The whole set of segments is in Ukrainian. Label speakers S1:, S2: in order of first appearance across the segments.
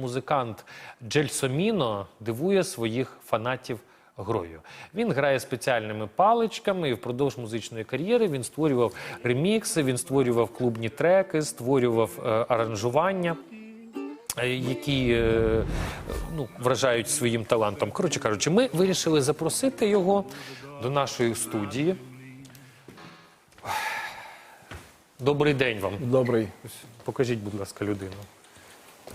S1: Музикант Джельсоміно дивує своїх фанатів грою. Він грає спеціальними паличками і впродовж музичної кар'єри він створював ремікси, він створював клубні треки, створював е, аранжування. е, Які е, ну, вражають своїм талантом. Коротше кажучи, ми вирішили запросити його до нашої студії. Добрий день вам.
S2: Добрий,
S1: Покажіть, будь ласка, людину.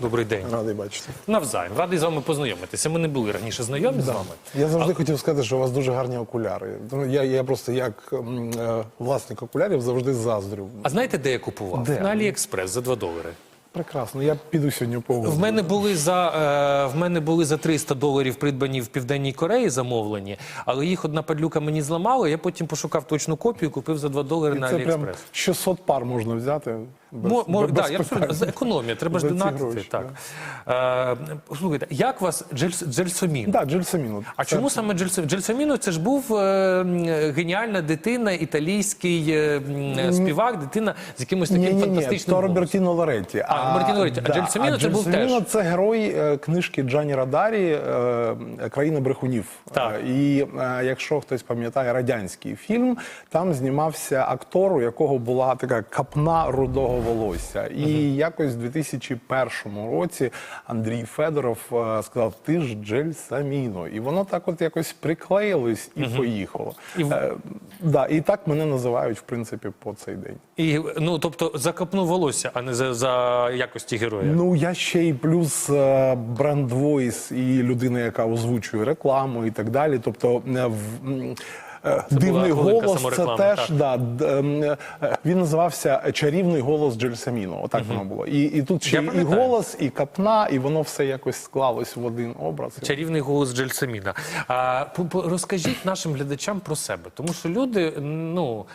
S1: Добрий день.
S2: радий бачити.
S1: Навзаєм. Радий з вами познайомитися. Ми не були раніше знайомі з вами.
S2: Я завжди хотів сказати, що у вас дуже гарні окуляри. Ну, Я, я просто як м, е, власник окулярів завжди заздрю.
S1: А знаєте, де я купував?
S2: Де?
S1: На Аліекспрес за 2 долари.
S2: Прекрасно, я піду сьогодні по
S1: В мене були за е, в мене були за 300 доларів придбані в Південній Кореї замовлені, але їх одна падлюка мені зламала. Я потім пошукав точну копію, купив за 2 долари на
S2: Це прям
S1: Аліекспрес.
S2: 600 пар можна взяти. Без,
S1: Мо,
S2: без
S1: да, я
S2: питань.
S1: абсолютно, економія, треба ж
S2: За ці
S1: донатити.
S2: гроші,
S1: так. Е, слухайте, як вас Джельс, Джельсомін?
S2: Да, Джельсаміно.
S1: А чому саме Джельсоміно? Джельсоміно це ж був е, м, геніальна дитина, італійський е, м, співак, дитина з якимось таким
S2: Ні, ні, ні,
S1: фантастичним
S2: то
S1: голосом.
S2: Робертіно Лоретті.
S1: А, Робертіно Лоретті. А Джельсаміно це був
S2: Джельсаміно
S1: теж.
S2: це герой е, книжки Джані Радарі е, «Країна брехунів».
S1: Так.
S2: Е, І е, якщо хтось пам'ятає радянський фільм, там знімався актор, у якого була така капна рудого волосся. І якось в 2001 році Андрій Федоров е, сказав: Ти ж Джельсаміно. І воно так от якось приклеїлось і поїхало.
S1: І в-
S2: Е, да, і так мене називають, в принципі, по цей день.
S1: І, ну, тобто закопнув волосся, а не за, за якості героя.
S2: Ну я ще й плюс е, бренд войс і людина, яка озвучує рекламу і так далі. Тобто е, в- м, е, дивний
S1: була
S2: голос це теж
S1: так.
S2: да, ем, е, він називався чарівний голос Джельсаміно. Отак воно було. І, і тут ще і голос, і капна, і воно все якось склалось в один образ.
S1: Чарівний голос Джельсаміна. А, розкажіть нашим глядачам про себе, тому що люди, ну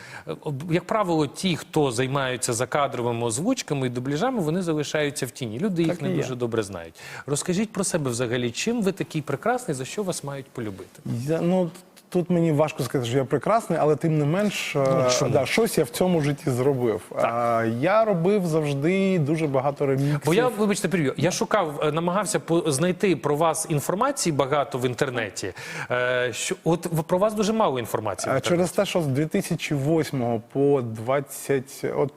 S1: як правило, ті, хто займаються закадровими озвучками і дубляжами, вони залишаються в тіні. Люди їх
S2: Так
S1: не дуже добре знають. Розкажіть про себе взагалі, чим ви такий прекрасний, за що вас мають полюбити?
S2: Я, ну, тут мені важко сказати, що я прекрасний, але тим не менш, е,
S1: Ну,
S2: да, щось я в цьому житті зробив. А, я робив завжди дуже багато реміксів.
S1: Бо я, вибачте, переб'ю, я шукав, е, намагався знайти про вас інформації багато в інтернеті. Е, що от про вас дуже мало інформації. в
S2: А. Через те, що з 2008 по 20, от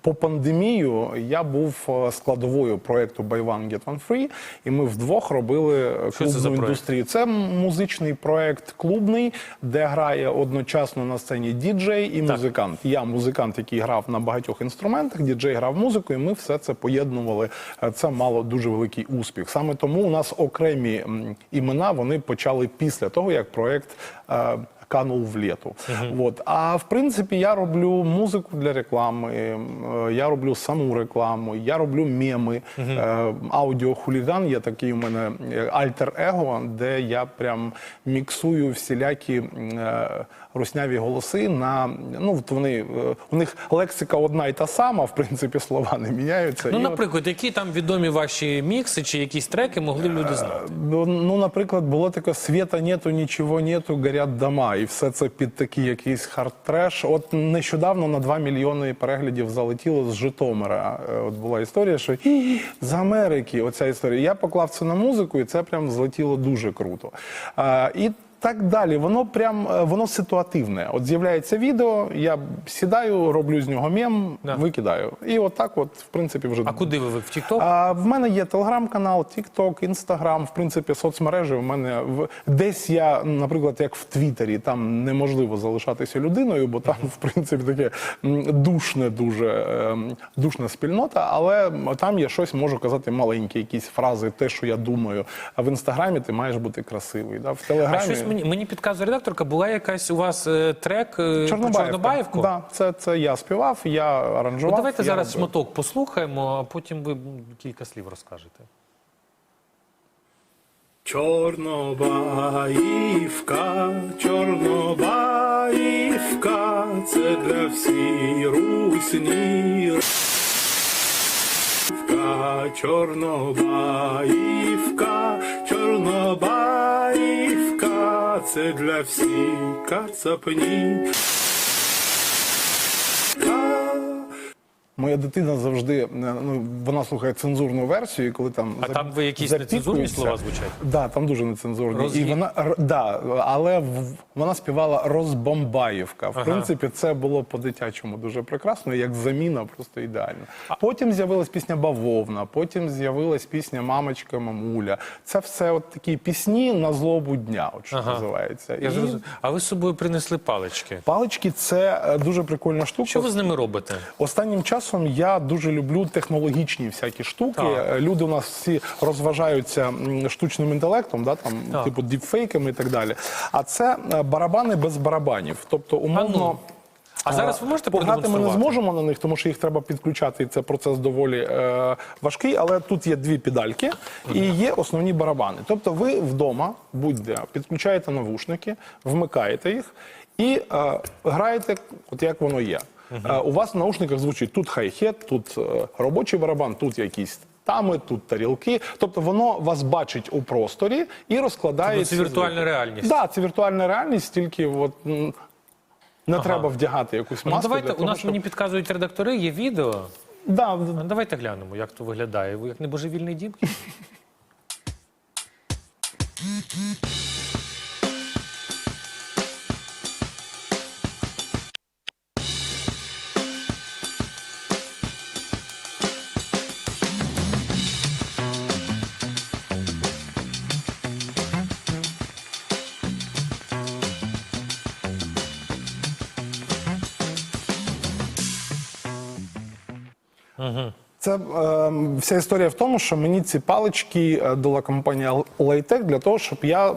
S2: по, пандемію я був е, складовою проекту Buy One Get One Free, і ми вдвох робили е,
S1: це
S2: клубну
S1: проект?
S2: індустрію. Це музичний проект клубний, де грає одночасно на сцені діджей і музикант. Я музикант, який грав на багатьох інструментах, діджей грав музику, і ми все це поєднували. Е, Це мало дуже великий успіх. Саме тому у нас окремі імена вони почали після того, як проект. Канул в лету. Вот. А в принципі, я роблю музику для реклами, е, я роблю саму рекламу, я роблю меми. Е, Аудіохуліган є такий у мене е, альтер-его, де я прям міксую всілякі е, русняві голоси на ну вони е, у них лексика одна і та сама, в принципі, слова не міняються.
S1: Ну,
S2: І от-
S1: наприклад, які там відомі ваші мікси чи якісь треки могли б люди знати?
S2: Ну, ну, наприклад, було таке світа нету, нічого нету, горять дома. І все це під такий якийсь хард-треш. От нещодавно на 2 мільйони переглядів залетіло з Житомира. Е, От була історія, що з Америки оця історія. Я поклав це на музику, і це прям злетіло дуже круто. І так далі, воно прям е, воно ситуативне. От з'являється відео, я сідаю, роблю з нього мем,
S1: Да.
S2: викидаю. І отак, от, в принципі, вже
S1: А куди ви? В TikTok?
S2: а, в мене є телеграм-канал, Тікток, Інстаграм, в принципі, соцмережі. У мене в десь я, наприклад, як в Твіттері, там неможливо залишатися людиною, бо там, в принципі, таке душне, дуже ем, душна спільнота. Але там я щось можу казати маленькі, якісь фрази, те, що я думаю. А в інстаграмі ти маєш бути красивий. Да? В телеграмі
S1: мені мені підказує редакторка, була якась у вас е, трек е, про. Чорнобаївку?
S2: Да, це, це я співав, я аранжував.
S1: От давайте
S2: я
S1: зараз
S2: робив.
S1: шматок послухаємо, а потім ви м, кілька слів розкажете.
S3: Чорнобаївка, Чорнобаївка, це для всій русні. Чорнобаївка, це для всіх кацапні.
S2: Моя дитина завжди е, ну вона слухає цензурну версію, і коли там
S1: А
S2: зап-
S1: там ви якісь нецензурні слова звучать?
S2: Да, там дуже нецензурні.
S1: Розгі-
S2: І вона р- да, але в- вона співала Розбомбаївка. В принципі, це було по-дитячому дуже прекрасно, як заміна, просто ідеально. Потім з'явилась пісня Бавовна, потім з'явилась пісня Мамочка, мамуля. Це все от такі пісні на злобу дня, от що
S1: Ага.
S2: називається.
S1: Я
S2: І.
S1: А ви з собою принесли палички.
S2: Палички це е, дуже прикольна штука.
S1: Що ви з ними робите?
S2: Останнім часом я дуже люблю технологічні всякі штуки.
S1: Так.
S2: Люди у нас всі розважаються штучним інтелектом, да, там,
S1: Так.
S2: типу діпфейками і так далі. А це е, барабани без барабанів. Тобто, умовно.
S1: ну, А зараз ви можете
S2: Пограти ми не зможемо на них, тому що їх треба підключати, і це процес доволі е, важкий. Але тут є дві педальки і є основні барабани. Тобто, ви вдома, будь-де, підключаєте навушники, вмикаєте їх і е, граєте, от як воно є. Е, у вас в наушниках звучить тут хай-хет, тут е, робочий барабан, тут якісь. Тами, тут тарілки, тобто воно вас бачить у просторі і розкладає.
S1: Тобто це віртуальна реальність?
S2: Да, це віртуальна реальність, тільки от не треба вдягати якусь
S1: Ну,
S2: маску.
S1: давайте,
S2: для
S1: у нас
S2: щоб-
S1: мені підказують редактори, є відео.
S2: Да,
S1: Ну, Давайте глянемо, як то виглядає. Ви як небожевільний дім? Mm-hmm.
S2: Це е, вся історія в тому, що мені ці палички е, дала компанія Laitek для того, щоб я е,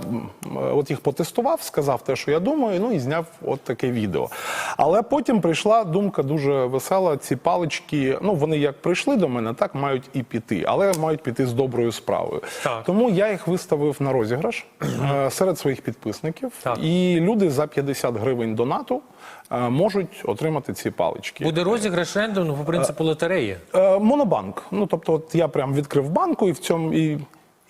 S2: от їх потестував, сказав те, що я думаю, ну і зняв от таке відео. Але потім прийшла думка дуже весела. Ці палички, ну вони як прийшли до мене, так мають і піти, але мають піти з доброю справою.
S1: Так.
S2: Тому я їх виставив на розіграш е, серед своїх підписників,
S1: Так.
S2: і люди за 50 гривень донату е, можуть отримати ці палички.
S1: Буде розіграш рендом по принципу лотереї.
S2: Монобанк. Ну тобто, от я прям відкрив банку, і в цьому і.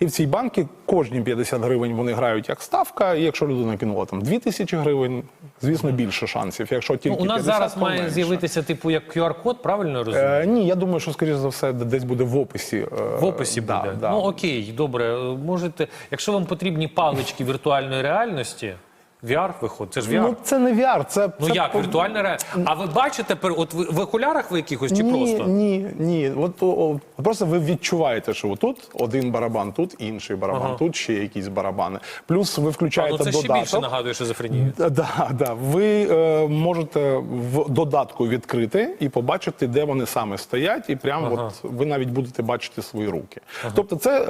S2: І в цій банки кожні 50 гривень вони грають як ставка. І якщо людина кинула там 2 тисячі гривень, звісно, більше шансів. Якщо тільки
S1: Ну, у нас
S2: 50,
S1: зараз має
S2: менше.
S1: з'явитися типу як QR-код, правильно я розумію?
S2: Е, ні, я думаю, що скоріш за все десь буде в описі. е,
S1: В описі
S2: да,
S1: буде.
S2: да.
S1: Ну окей, добре. Можете, якщо вам потрібні палички віртуальної реальності, VR виходить. Це ж VR.
S2: Ну це не VR, це
S1: Ну
S2: це
S1: як
S2: по-
S1: віртуальна реальність? А ви бачите от в окулярах ви якихось чи
S2: ні,
S1: просто?
S2: Ні, ні. От о, о, просто ви відчуваєте, що тут один барабан, тут інший барабан,
S1: Ага.
S2: тут ще якісь барабани. Плюс ви
S1: А,
S2: включаєте
S1: ну це ще більше нагадує шизофренію.
S2: Да, да, да. Ви е, можете в додатку відкрити і побачити, де вони саме стоять, і прямо
S1: Ага.
S2: от ви навіть будете бачити свої руки. Тобто, це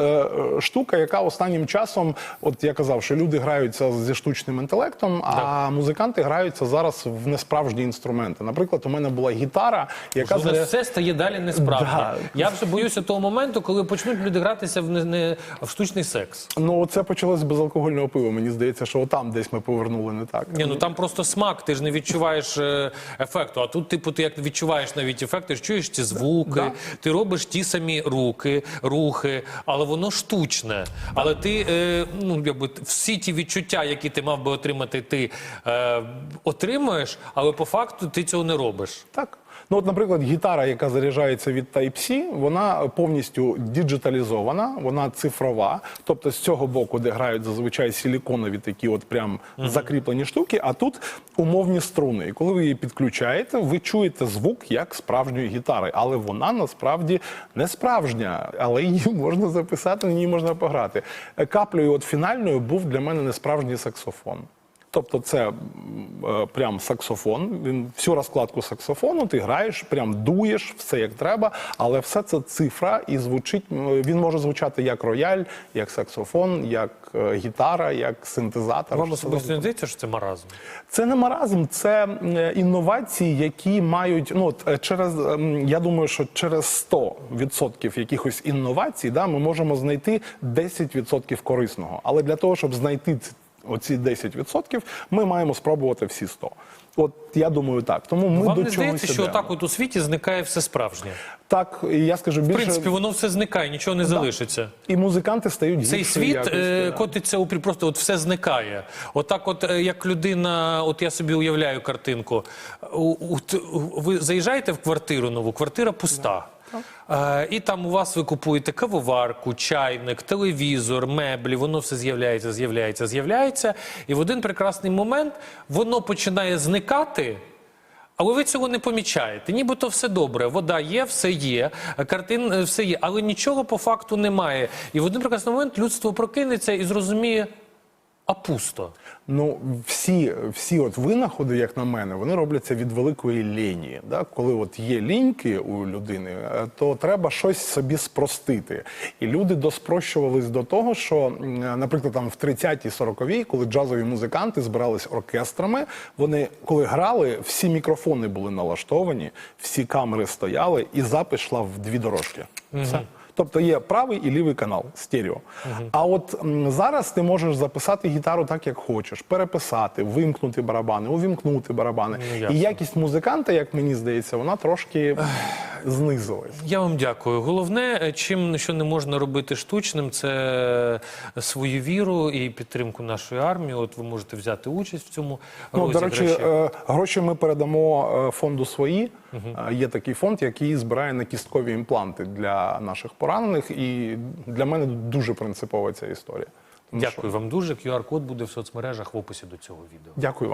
S2: е, штука, яка останнім часом, от я казав, що люди граються зі штучним інтелектом, а музиканти граються зараз в несправжні інструменти. Наприклад, у мене була гітара, яка заря-
S1: все стає далі несправді.
S2: Да.
S1: Я вже боюся того моменту, коли почнуть люди гратися в не, не в штучний секс.
S2: ну це почалось з безалкогольного пива. Мені здається, що отам десь ми повернули не так.
S1: Ні, ну там просто смак, ти ж не відчуваєш е, ефекту. А тут, типу, ти як відчуваєш навіть ефект, ти ж чуєш ці звуки,
S2: Да.
S1: ти робиш ті самі руки, рухи, але воно штучне. Але ти е, ну якби всі ті відчуття, які ти мав би отримати, ти е, отримуєш, але по факту ти цього не робиш.
S2: Так. Ну, от, наприклад, гітара, яка заряджається від Type-C, вона повністю діджиталізована, вона цифрова. Тобто з цього боку, де грають зазвичай силіконові такі от прям закріплені штуки, а тут умовні струни. І коли ви її підключаєте, ви чуєте звук як справжньої гітари, але вона насправді не справжня, але її можна записати, на ній можна пограти. Е, Каплею от фінальною був для мене несправжній саксофон. Тобто це е, прям саксофон. Він всю розкладку саксофону ти граєш, прям дуєш, все як треба, але все це цифра і звучить. Він може звучати як рояль, як саксофон, як е, гітара, як синтезатор.
S1: Вам особисто не здається, що це маразм?
S2: це не маразм, це е, інновації, які мають ну от через я думаю, що через 100% якихось інновацій, да, ми можемо знайти 10% корисного. Але для того, щоб знайти оці 10%, ми маємо спробувати всі 100. От я думаю, так. Тому ми
S1: Вам
S2: до
S1: не
S2: чогось
S1: здається, що
S2: ідемо.
S1: отак от у світі зникає все справжнє?
S2: Так, я скажу
S1: В принципі, воно все зникає, нічого не залишиться.
S2: і музиканти стають
S1: Цей світ
S2: якості,
S1: е, котиться у просто от все зникає. Отак, от е, як людина, от я собі уявляю картинку. Ви заїжджаєте в квартиру нову, квартира пуста. Е, і там у вас ви купуєте кавоварку, чайник, телевізор, меблі, воно все з'являється, з'являється, з'являється. І в один прекрасний момент воно починає зникати. Але ви цього не помічаєте. Нібито все добре. Вода є, все є, картин е, все є, але нічого по факту немає. І в один прекрасний момент людство прокинеться і зрозуміє, а пусто.
S2: Ну, всі, всі от винаходи, як на мене, вони робляться від великої лінії. Да? Коли от є ліньки у людини, е, то треба щось собі спростити. І люди доспрощувались до того, що, наприклад, там в 30-ті, 40-ві, коли джазові музиканти збирались оркестрами, вони коли грали, всі мікрофони були налаштовані, всі камери стояли, і запис йшла в дві дорожки. Все. Тобто є правий і лівий канал стерео. А от м, зараз ти можеш записати гітару так, як хочеш, переписати, вимкнути барабани, увімкнути барабани.
S1: Ну, ясно.
S2: і якість музиканта, як мені здається, вона трошки знизилась.
S1: Я вам дякую. Головне, е, чим що не можна робити штучним, це свою віру і підтримку нашої армії. От ви можете взяти участь в цьому
S2: Ну, до речі, е, гроші ми передамо е, фонду свої. Є такий фонд, який збирає на кісткові імпланти для наших поранених. І для мене дуже принципова ця історія. Тому що-
S1: Дякую вам дуже. QR-код буде в соцмережах в описі до цього відео.
S2: Дякую вам.